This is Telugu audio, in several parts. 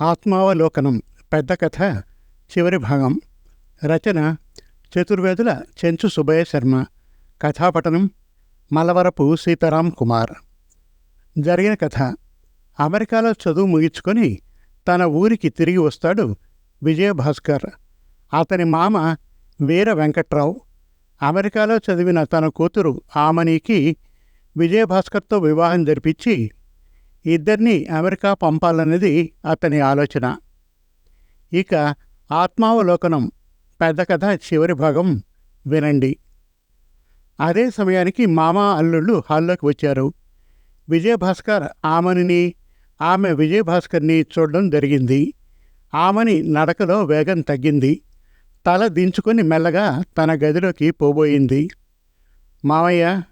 ఆత్మావలోకనం పెద్ద కథ చివరి భాగం రచన చతుర్వేదుల చెంచు సుబ్బయ్య శర్మ కథాపటనం మలవరపు సీతారాం కుమార్. జరిగిన కథ అమెరికాలో చదువు ముగించుకొని తన ఊరికి తిరిగి వస్తాడు విజయభాస్కర్. అతని మామ వీర వెంకట్రావు అమెరికాలో చదివిన తన కూతురు ఆమనీకి విజయభాస్కర్తో వివాహం జరిపించి ఇద్దరిని అమెరికా పంపాలన్నది అతని ఆలోచన. ఇక ఆత్మావలోకనం పెద్ద కథ చివరి భాగం వినండి. అదే సమయానికి మామ అల్లుళ్ళు హాల్లోకి వచ్చారు. విజయభాస్కర్ ఆమెని ఆమె విజయభాస్కర్ని చూడడం జరిగింది. ఆమెని నడకలో వేగం తగ్గింది. తల దించుకొని మెల్లగా తన గదిలోకి పోబోయింది. మామయ్య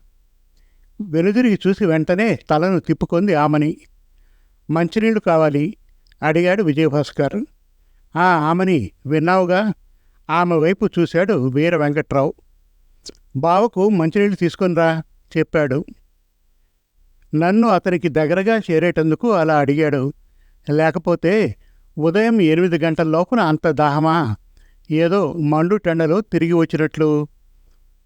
వెనుదిరిగి చూసి వెంటనే తలను తిప్పుకుంది ఆమని. మంచినీళ్ళు కావాలి అడిగాడు విజయభాస్కర్. ఆ ఆమని విన్నావుగా? ఆమె వైపు చూశాడు వీర వెంకట్రావు. బావకు మంచినీళ్ళు తీసుకునిరా చెప్పాడు. నన్ను అతనికి దగ్గరగా చేరేటందుకు అలా అడిగాడు. లేకపోతే ఉదయం ఎనిమిది గంటల లోపున అంత దాహమా? ఏదో మండు టెండలో తిరిగి వచ్చినట్లు.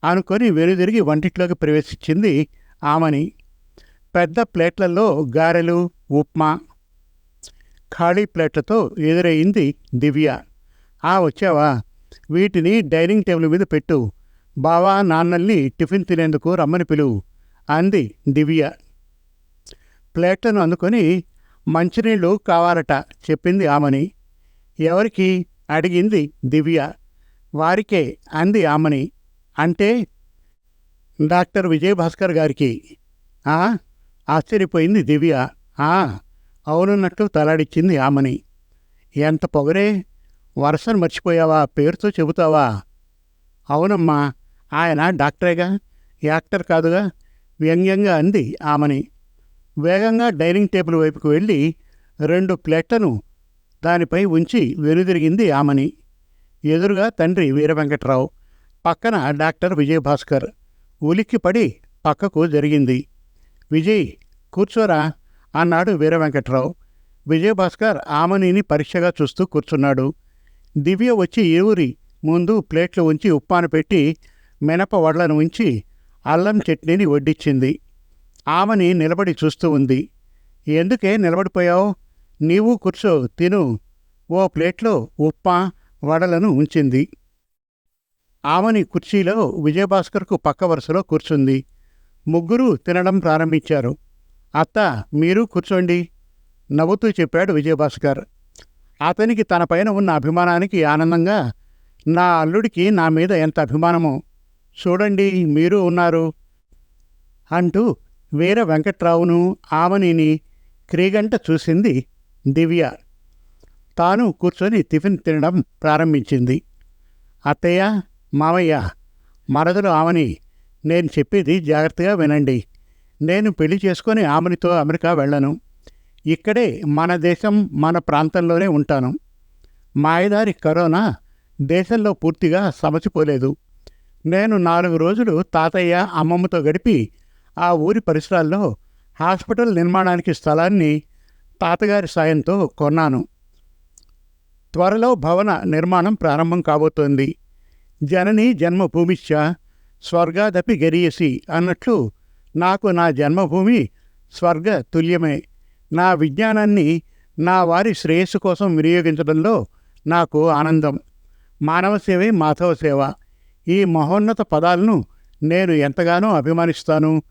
అనుకొని వెనుదిరిగి వంటిట్లోకి ప్రవేశించింది ఆమని పెద్ద ప్లేట్లలో గారెలు ఉప్మా ఖాళీ ప్లేట్లతో ఎదురయ్యింది దివ్య. ఆ వచ్చావా? వీటిని డైనింగ్ టేబుల్ మీద పెట్టు. బావా నాన్నల్ని టిఫిన్ తినేందుకు రమ్మని పిలువు అంది దివ్య. ప్లేట్లను అందుకొని మంచినీళ్ళు కావాలట చెప్పింది ఆమని. ఎవరికి? అడిగింది దివ్య. వారికే అంది ఆమని. అంటే డాక్టర్ విజయభాస్కర్ గారికి. ఆ ఆశ్చర్యపోయింది దివ్య. ఆ అవునున్నట్లు తలాడిచ్చింది ఆమని. ఎంత పొగరే వరుసను మర్చిపోయావా పేరుతో చెబుతావా? అవునమ్మా ఆయన డాక్టరేగా యాక్టర్ కాదుగా వ్యంగ్యంగా అంది ఆమని. వేగంగా డైనింగ్ టేబుల్ వైపుకు వెళ్ళి రెండు ప్లేట్లను దానిపై ఉంచి వెనుదిరిగింది ఆమని. ఎదురుగా తండ్రి వీరవెంకట్రావు పక్కన డాక్టర్ విజయభాస్కర్. ఉలిక్కిపడి పక్కకు జరిగింది. విజయ్ కూర్చోరా అన్నాడు వీరవెంకట్రావు. విజయభాస్కర్ ఆమనిని పరీక్షగా చూస్తూ కూర్చున్నాడు. దివ్య వచ్చి ఇరువురి ముందు ప్లేట్లు ఉంచి ఉప్పాను పెట్టి మినప వడ్లను ఉంచి అల్లం చట్నీని వడ్డించింది ఆమెని నిలబడి చూస్తూ ఉంది. ఎందుకే నిలబడిపోయావు? నీవు కూర్చో తిను. ఓ ప్లేట్లో ఉప్మా వడలను ఉంచింది. ఆమెని కుర్చీలో విజయభాస్కర్కు పక్క వరుసలో కూర్చుంది. ముగ్గురు తినడం ప్రారంభించారు. అత్త మీరు కూర్చోండి. నవ్వుతూ చెప్పాడు విజయభాస్కర్. అతనికి తన పైన ఉన్న అభిమానానికి ఆనందంగా నా అల్లుడికి నా మీద ఎంత అభిమానమో. చూడండి మీరు ఉన్నారు. అంటూ వీర వెంకట్రావును ఆమనిని క్రీగంట చూసింది దివ్య. తాను కూర్చొని టిఫిన్ తినడం ప్రారంభించింది. అత్తయ్య మావయ్య మరదలు ఆమని నేను చెప్పేది జాగ్రత్తగా వినండి. నేను పెళ్ళి చేసుకొని ఆమెనితో అమెరికా వెళ్ళను. ఇక్కడే మన దేశం మన ప్రాంతంలోనే ఉంటాను. మాయదారి కరోనా దేశంలో పూర్తిగా సమచిపోలేదు నేను నాలుగు రోజులు తాతయ్య అమ్మమ్మతో గడిపి ఆ ఊరి పరిసరాల్లో హాస్పిటల్ నిర్మాణానికి స్థలాన్ని తాతగారి సాయంతో కొన్నాను. త్వరలో భవన నిర్మాణం ప్రారంభం కాబోతోంది. జనని జన్మభూమిశ్చ స్వర్గాదపి గరీయసి అన్నట్లు నాకు నా జన్మభూమి స్వర్గ తుల్యమే నా విజ్ఞానాన్ని నా వారి శ్రేయస్సు కోసం వినియోగించడంలో నాకు ఆనందం. మానవ సేవే మాధవ సేవ. ఈ మహోన్నత పదాలను నేను ఎంతగానో అభిమానిస్తాను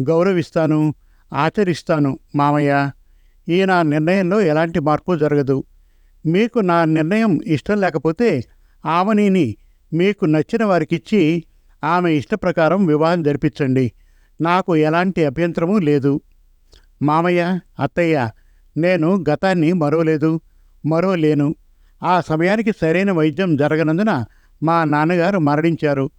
గౌరవిస్తాను ఆచరిస్తాను మామయ్య. ఈ నా నిర్ణయంలో ఎలాంటి మార్పు జరగదు. మీకు నా నిర్ణయం ఇష్టం లేకపోతే ఆవనీని మీకు నచ్చిన వారికిచ్చి ఆమె ఇష్ట ప్రకారం వివాహం జరిపించండి. నాకు ఎలాంటి అభ్యంతరము లేదు. మామయ్య అత్తయ్య నేను గతాన్ని మరోలేదు మరోలేను ఆ సమయానికి సరైన వైద్యం జరగనందున మా నాన్నగారు మరణించారు.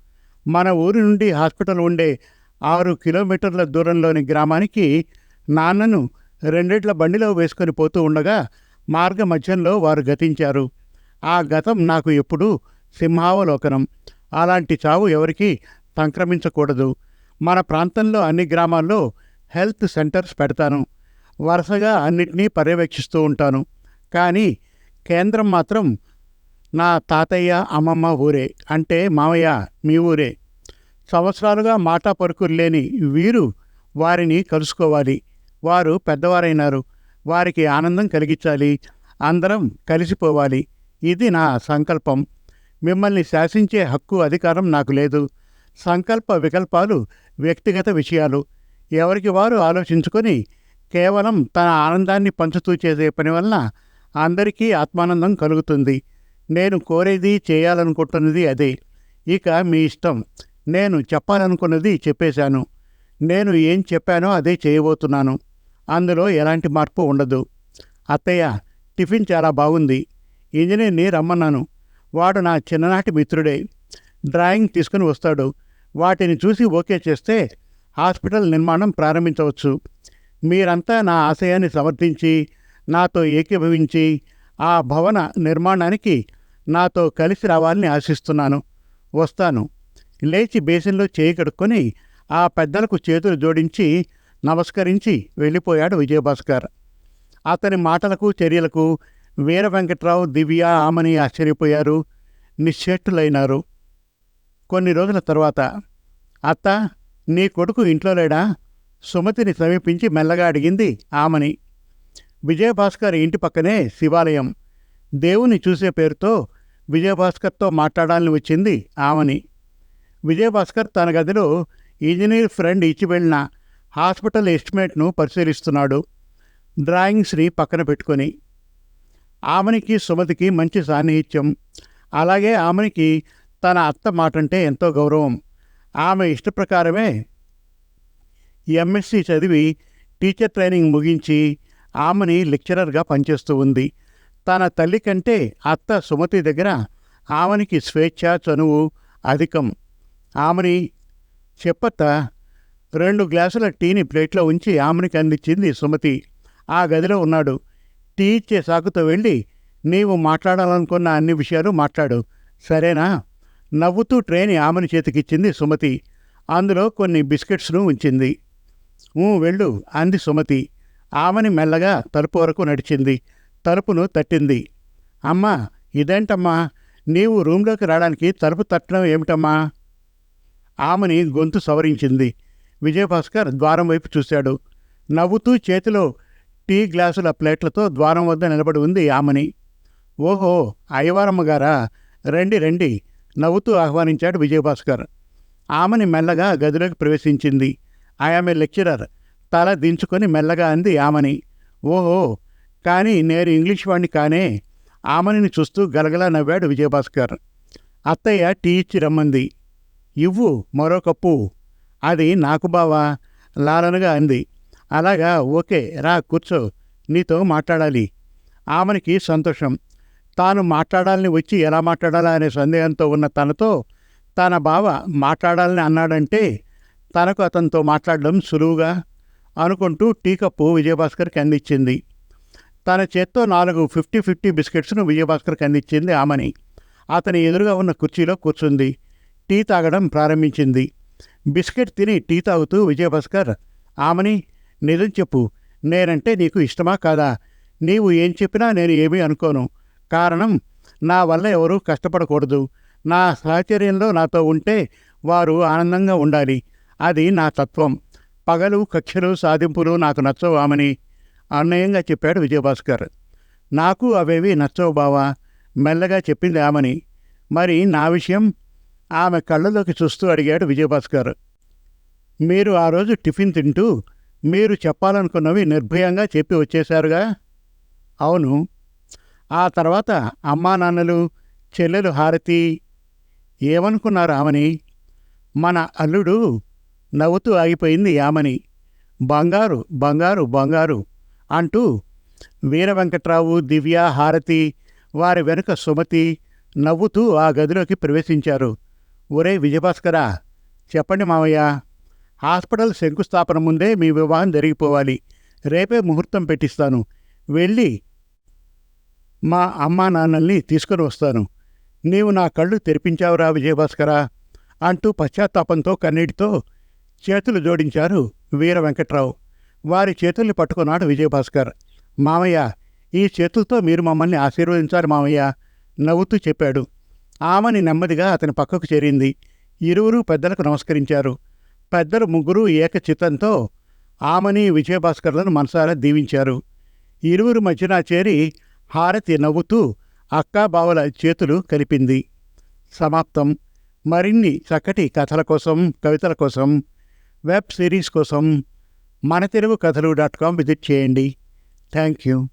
మన ఊరి నుండి హాస్పిటల్ ఉండే ఆరు కిలోమీటర్ల దూరంలోని గ్రామానికి నాన్నను రెండిట్ల బండిలో వేసుకొని పోతూ ఉండగా మార్గ మధ్యంలో వారు గతించారు. ఆ గతం నాకు ఎప్పుడూ సింహావలోకనం. అలాంటి చావు ఎవరికి సంక్రమించకూడదు. మన ప్రాంతంలో అన్ని గ్రామాల్లో హెల్త్ సెంటర్స్ పెడతాను. వరుసగా అన్నిటినీ పర్యవేక్షిస్తూ ఉంటాను. కానీ కేంద్రం మాత్రం నా తాతయ్య అమ్మమ్మ ఊరే. అంటే మామయ్య మీ ఊరే. సంవత్సరాలుగా మాటా పరుకులు లేని వీరు వారిని కలుసుకోవాలి. వారు పెద్దవారైనారు. వారికి ఆనందం కలిగించాలి. అందరం కలిసిపోవాలి. ఇది నా సంకల్పం. మిమ్మల్ని శాసించే హక్కు అధికారం నాకు లేదు. సంకల్ప వికల్పాలు వ్యక్తిగత విషయాలు. ఎవరికి వారు ఆలోచించుకొని కేవలం తన ఆనందాన్ని పంచుతూ చేసే పని వలన అందరికీ ఆత్మానందం కలుగుతుంది. నేను కోరేది చేయాలనుకుంటున్నది అదే. ఇక మీ ఇష్టం. నేను చెప్పాలనుకున్నది చెప్పేశాను. నేను ఏం చెప్పానో అదే చేయబోతున్నాను. అందులో ఎలాంటి మార్పు ఉండదు. అత్తయ్య టిఫిన్ చాలా బాగుంది. ఇంజనీర్ని రమ్మన్నాను. వాడు నా చిన్ననాటి మిత్రుడే. డ్రాయింగ్ తీసుకుని వస్తాడు. వాటిని చూసి ఓకే చేస్తే హాస్పిటల్ నిర్మాణం ప్రారంభించవచ్చు. మీరంతా నా ఆశయాన్ని సమర్థించి నాతో ఏకీభవించి ఆ భవన నిర్మాణానికి నాతో కలిసి రావాలని ఆశిస్తున్నాను. వస్తాను. లేచి బేసిన్లో చేయి కడుక్కొని ఆ పెద్దలకు చేతులు జోడించి నమస్కరించి వెళ్ళిపోయాడు విజయభాస్కర్. అతని మాటలకు చర్యలకు వీర వెంకట్రావు దివ్య ఆమని ఆశ్చర్యపోయారు నిశ్చేట్టులైనారు కొన్ని రోజుల తర్వాత అత్త నీ కొడుకు ఇంట్లో లేడా? సుమతిని సమీపించి మెల్లగా అడిగింది ఆమని. విజయభాస్కర్ ఇంటి పక్కనే శివాలయం. దేవుని చూసే పేరుతో విజయభాస్కర్తో మాట్లాడాలని వచ్చింది ఆమని. విజయభాస్కర్ తన గదిలో ఇంజనీర్ ఫ్రెండ్ ఇచ్చి వెళ్ళిన హాస్పిటల్ ఎస్టిమేట్ను పరిశీలిస్తున్నాడు. డ్రాయింగ్స్ని పక్కన పెట్టుకొని ఆమెనికి సుమతికి మంచి సాన్నిహిత్యం. అలాగే ఆమెనికి తన అత్త మాటంటే ఎంతో గౌరవం. ఆమె ఇష్టప్రకారమే ఎంఎస్సి చదివి టీచర్ ట్రైనింగ్ ముగించి ఆమెని లెక్చరర్గా పనిచేస్తూ ఉంది. తన తల్లి కంటే అత్త సుమతి దగ్గర ఆమెనికి స్వేచ్ఛ చనువు అధికం. ఆమెని చెప్పత్త రెండు గ్లాసుల టీని ప్లేట్లో ఉంచి ఆమెనికి అందించింది సుమతి. ఆ గదిలో ఉన్నాడు. టీ ఇచ్చే సాకుతో వెళ్ళి నీవు మాట్లాడాలనుకున్న అన్ని విషయాలు మాట్లాడు. సరేనా? నవ్వుతూ ట్రైని ఆమెని చేతికిచ్చింది సుమతి. అందులో కొన్ని బిస్కెట్స్ను ఉంచింది. ఊ వెళ్ళు అంది సుమతి. ఆమెని మెల్లగా తలుపు వరకు నడిచింది. తలుపును తట్టింది. అమ్మా ఇదేంటమ్మా? నీవు రూమ్లోకి రావడానికి తలుపు తట్టడం ఏమిటమ్మా? ఆమెని గొంతు సవరించింది. విజయభాస్కర్ ద్వారం వైపు చూశాడు. నవ్వుతూ చేతిలో టీ గ్లాసుల ప్లేట్లతో ద్వారం వద్ద నిలబడి ఉంది ఆమెని ఓహో అయ్యవారమ్మ గారా? రండి రండి నవ్వుతూ ఆహ్వానించాడు విజయభాస్కర్. ఆమెని మెల్లగా గదిలోకి ప్రవేశించింది. ఆమె లెక్చరర్. తల దించుకొని మెల్లగా అంది ఆమెని ఓహో కానీ నేను ఇంగ్లీష్ వాణ్ణి కానే? ఆమెని చూస్తూ గలగలా నవ్వాడు విజయభాస్కర్. అత్తయ్య టీ ఇచ్చి రమ్మంది. ఇవ్వు మరో కప్పు. అది నాకు బావా? లాలనగా అంది. అలాగా ఓకే రా కూర్చో నీతో మాట్లాడాలి. ఆమెనికి సంతోషం. తాను మాట్లాడాలని వచ్చి ఎలా మాట్లాడాలా అనే సందేహంతో ఉన్న తనతో తన బావ మాట్లాడాలని అన్నాడంటే తనకు అతనితో మాట్లాడడం సులువుగా అనుకుంటూ టీ కప్పు విజయభాస్కర్కి అందించింది. తన చేత్తో నాలుగు ఫిఫ్టీ ఫిఫ్టీ బిస్కెట్స్ను విజయభాస్కర్కి అందించింది ఆమెని. అతని ఎదురుగా ఉన్న కుర్చీలో కూర్చుంది. టీ తాగడం ప్రారంభించింది. బిస్కెట్ తిని టీ తాగుతూ విజయభాస్కర్ ఆమెని నిజం చెప్పు. నేనంటే నీకు ఇష్టమా కాదా? నీవు ఏం చెప్పినా నేను ఏమీ అనుకోను. కారణం నా వల్ల ఎవరూ కష్టపడకూడదు. నా సహచర్యంలో నాతో ఉంటే వారు ఆనందంగా ఉండాలి. అది నా తత్వం. పగలు కక్షలు సాధింపులు నాకు నచ్చవు ఆమెని అన్నయంగా చెప్పాడు విజయభాస్కర్. నాకు అవేవి నచ్చవు బావా మెల్లగా చెప్పింది ఆమెని. మరి నా విషయం? ఆమె కళ్ళలోకి చూస్తూ అడిగాడు విజయభాస్కర్. మీరు ఆ రోజు టిఫిన్ తింటూ మీరు చెప్పాలనుకున్నవి నిర్భయంగా చెప్పి వచ్చేశారుగా? అవును. ఆ తర్వాత అమ్మా నాన్నలు చెల్లెలు హారతి ఏమనుకున్నారు ఆమెని? మన అల్లుడు నవ్వుతూ ఆగిపోయింది ఆమెని. బంగారు బంగారు బంగారు అంటూ వీర వెంకట్రావు దివ్య హారతి వారి వెనుక సుమతి నవ్వుతూ ఆ గదిలోకి ప్రవేశించారు. ఒరే విజయభాస్కరా చెప్పండి మావయ్య హాస్పిటల్ శంకుస్థాపన ముందే మీ వివాహం జరిగిపోవాలి. రేపే ముహూర్తం పెట్టిస్తాను. వెళ్ళి మా అమ్మా నాన్నల్ని తీసుకొని వస్తాను. నీవు నా కళ్ళు తెరిపించావురా విజయభాస్కరా అంటూ పశ్చాత్తాపంతో కన్నీటితో చేతులు జోడించారు వీర వెంకట్రావు. వారి చేతుల్ని పట్టుకున్నాడు విజయభాస్కర్. మామయ్య ఈ చేతులతో మీరు మమ్మల్ని ఆశీర్వదించారు మామయ్య నవ్వుతూ చెప్పాడు. ఆమెని నెమ్మదిగా అతని పక్కకు చేరింది. ఇరువురు పెద్దలకు నమస్కరించారు. పెద్దలు ముగ్గురు ఏకచిత్తంతో ఆమెని విజయభాస్కర్లను మనసారా దీవించారు. ఇరువురు మధ్యన చేరి హారతి నవ్వుతూ అక్కా బావల చేతులు కలిపింది. సమాప్తం. మరిన్ని చక్కటి కథల కోసం కవితల కోసం వెబ్ సిరీస్ కోసం మన తెలుగు కథలు డాట్ కామ్ విజిట్ చేయండి. Thank you.